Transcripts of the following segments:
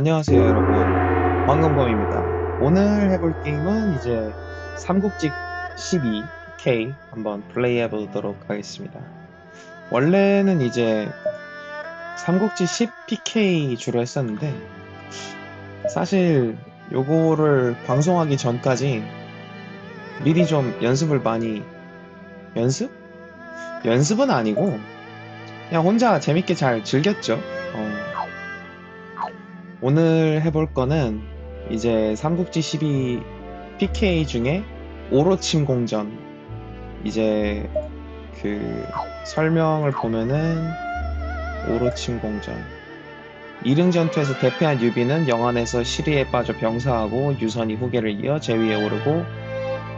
안녕하세요 여러분 황금범입니다 오늘 해볼 게임은 이제 삼국지 12 PK 한번 플레이 해보도록 하겠습니다 원래는 이제 삼국지 10 PK 주로 했었는데 사실 요거를 방송하기 전까지 미리 좀 연습을 많이 연습? 연습은 아니고 그냥 혼자 재밌게 잘 즐겼죠 어. 오늘 해볼 거는 이제 삼국지 12 PK 중에 오로침 공전. 이제 그 설명을 보면은 오로침 공전. 이릉 전투에서 대패한 유비는 영안에서 시리에 빠져 병사하고 유선이 후계를 이어 제위에 오르고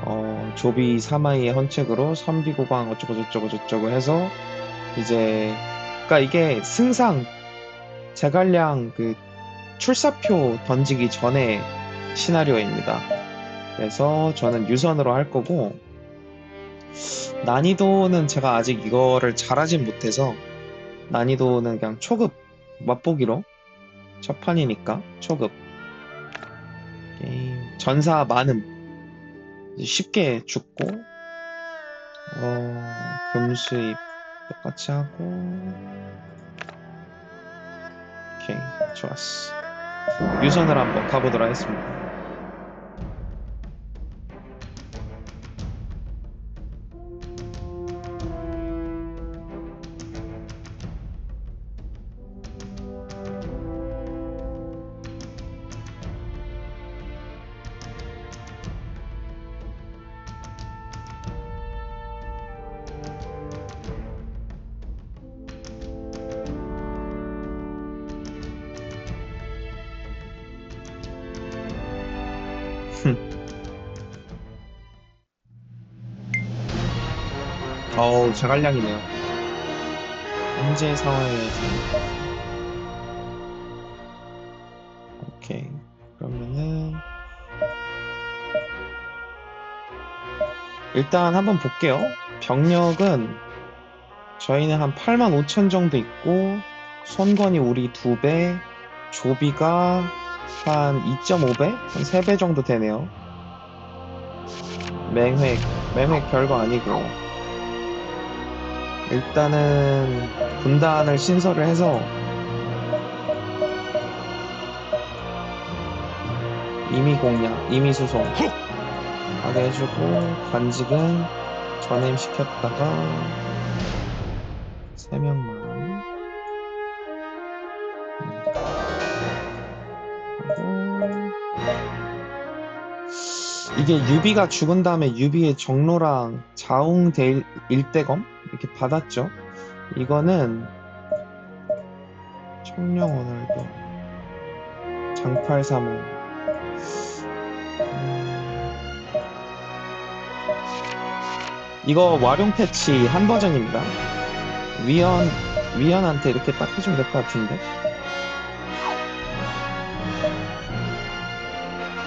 어, 조비 사마이의 헌책으로 선비고광 어쩌고 저쩌고 저쩌고 해서 이제 그러니까 이게 승상 제갈량 그 출사표 던지기 전에 시나리오입니다. 그래서 저는 유선으로 할 거고 난이도는 제가 아직 이거를 잘하진 못해서 난이도는 그냥 초급 맛보기로. 첫 판이니까 초급. 게임 전사 많음. 쉽게 죽고 어 금수입 똑같이 하고 오케이 좋았어 유선을 한번 가보도록 하겠습니다. 어우 자갈량이네요. 현재 상황에서 오케이 그러면은 일단 한번 볼게요. 병력은 저희는 한 8만 5천 정도 있고 손권이 우리 2배, 조비가 한 2.5배? 한 3배 정도 되네요. 맹획, 맹획 별거 아니고 일단은 군단을 신설을 해서 이미 공략, 이미 수송 하게 해주고 관직은 전임 시켰다가 세 명만. 이게 유비가 죽은 다음에 유비의 정로랑 자웅 대 일대검 이렇게 받았죠. 이거는 청룡원월도 장팔 사모 음... 이거 와룡 패치 한 버전입니다. 위원 위원한테 이렇게 딱 해주면 될 것 같은데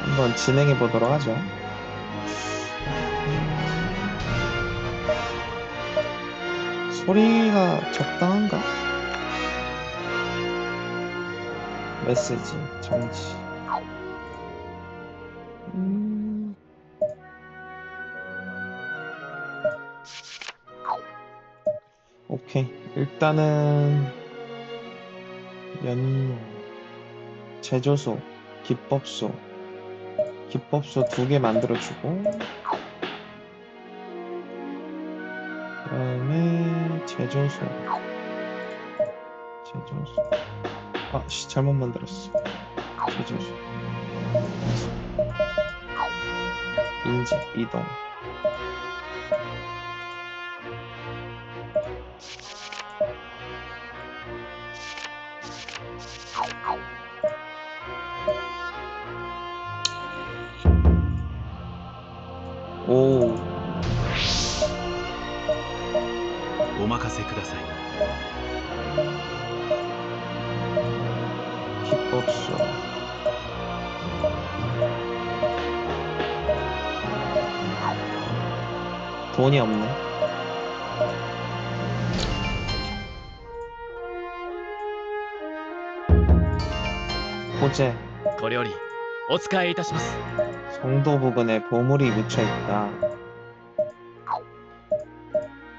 한번 진행해 보도록 하죠. 소리가 적당한가? 메시지, 정지. 음... 오케이. 일단은, 연료, 제조소, 기법소, 기법소 두 개 만들어주고, 제조소 제조소 아씨 잘못 만들었어. 제조소 인지 이동. 오 돈이 없네 호재 これよりお使いいたします 성도 부근에 보물이 묻혀 있다.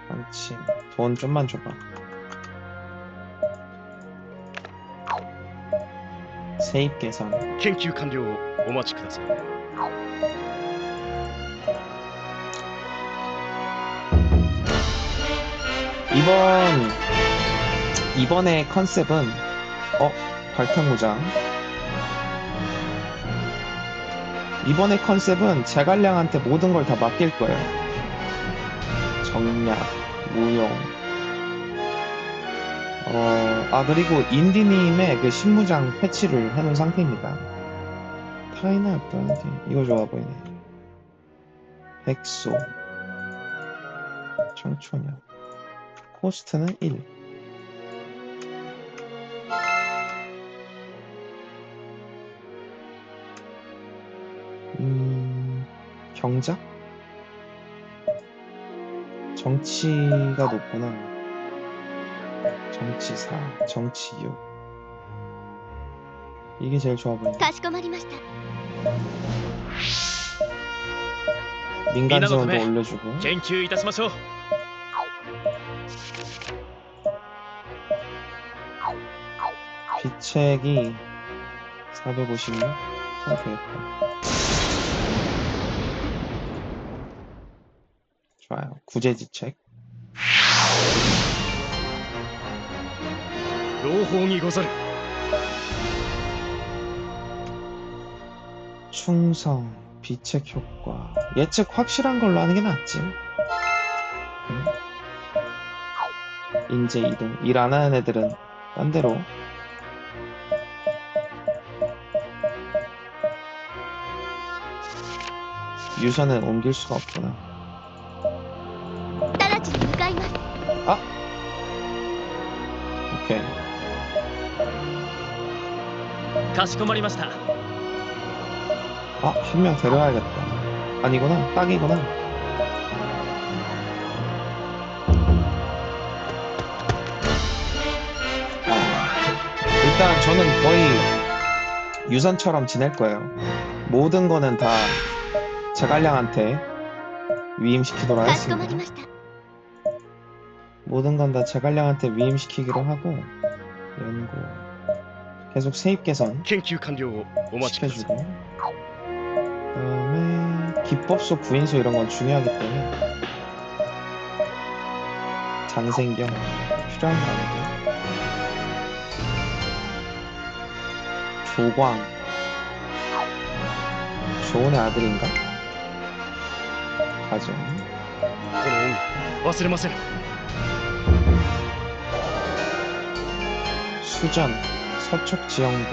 한침 돈 좀만 줘봐. 세입 계산. 研究完了をお待ちください 이번 이번의 컨셉은 어 발탄무장. 이번의 컨셉은 제갈량한테 모든 걸 다 맡길 거예요. 정략, 무용. 어, 아 그리고 인디님의 그 신무장 패치를 해놓은 상태입니다. 타이나 바디 이거 좋아 보이네. 백소, 청초녀. 코스트는 1. 음, 경작? 정치가 높구나. 정치 4, 정치 6. 이게 제일 좋아 보이네. かしこまりました 민간 미나노 지원도 카페. 올려주고. 研究いたしましょう 비책이 456, 1108. 좋아요. 구제지책. 로홍이 고설. 충성, 비책 효과. 예측 확실한 걸로 하는 게 낫지. 응? 인재 이동. 일 안 하는 애들은 딴 데로. 유선은 옮길 수가 없구나. 直ちに向かいます 오케이. かしこまりました 아, 한 명 데려와야겠다. 아니구나. 딱이구나. 일단 저는 거의 유산처럼 지낼 거예요. 모든 거는 다 제갈량한테 위임시키도록 아, 하겠습니다. 모든 건 다 제갈량한테 위임시키기로 하고 연구 계속 세입 개선 시켜주고 그다음에 기법소 구인소 이런 건 중요하기 때문에 장생경 필요한 거 아니에요? 조광 좋은의 아들인가? 가정 この恩忘れません 수전 서촉 지형도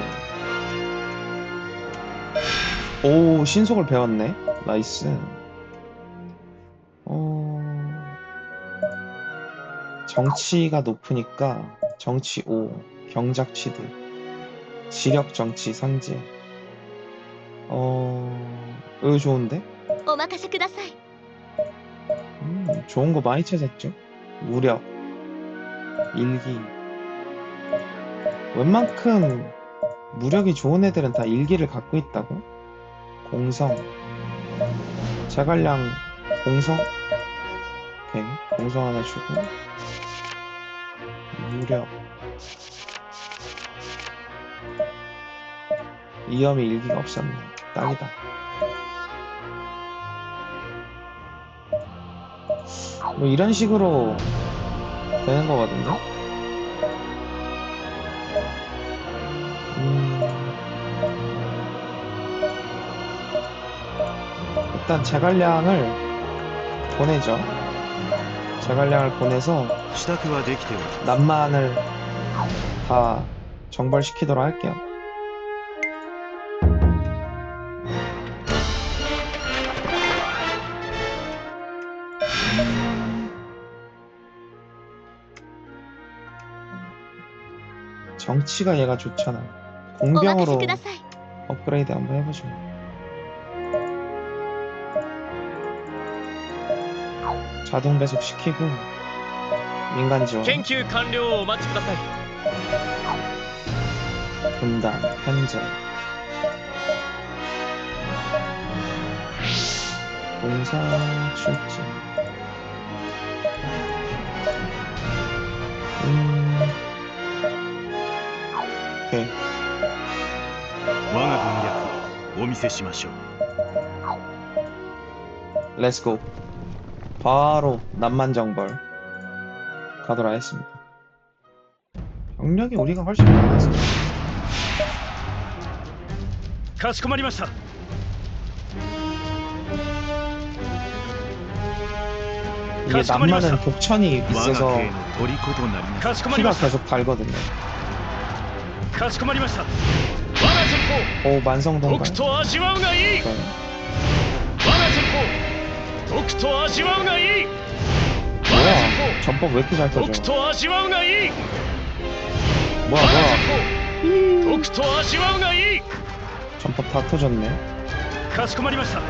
오 신속을 배웠네 나이스 어 정치가 높으니까 정치 5 경작 취득 지력 정치 상제 어 이거 좋은데 お任せください 음, 좋은 거 많이 찾았죠 무력 일기 웬만큼 무력이 좋은 애들은 다 일기를 갖고 있다고? 공성 자갈량 공성 오케이 공성 하나 주고 무력 위험이 일기가 없었네. 딱이다. 뭐 이런 식으로 되는 거거든요. 음... 일단 제갈량을 보내죠. 제갈량을 보내서 남만을 다 정벌시키도록 할게요. 정치가 얘가 좋잖아. 공병으로 업그레이드 한번 해보죠. 자동 배속 시키고 민간 지원. 땡큐 완료 마치 구다사이. 분단 현재. 공사 출진. お見せしましょう 렛츠고 바로 남만정벌 가도록 하겠습니다 병력이 우리가 훨씬 많아서 かしこまりました 이게 남만은 독천이 我が 있어서 兵の虜となりなさいかしこまり 피가 ました 계속 달거든요 かしこまりました 오 만성동 독토 아시와우가 이! 뭐야? 전법 왜 이렇게 잘 터져? 뭐야 뭐야? 독토 전법 다 터졌네. 가스코마리마시타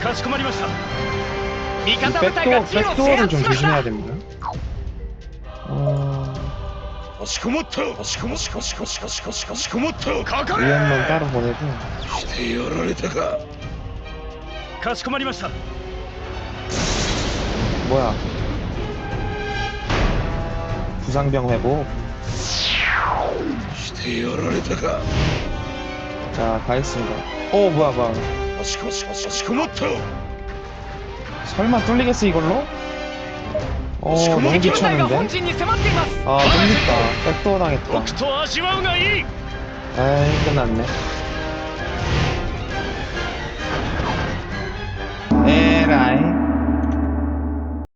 가스코마리마시타 백도어, 백도어를 좀 조심해야 됩니다. 어... かしこまったかしこましかしかしかしかしかしこまったかか 위험만 따로 보내고 してやられたかかしこまりました 뭐야 부상병 회복 してやられたか 자 가겠습니다 오 뭐야 뭐야 かしこしかしかしこまった 설마 뚫리겠어 이걸로? 어 너무 귀찮은데? 아 뭡니까 백도어 당했다. 에이 끝났네. 에라이.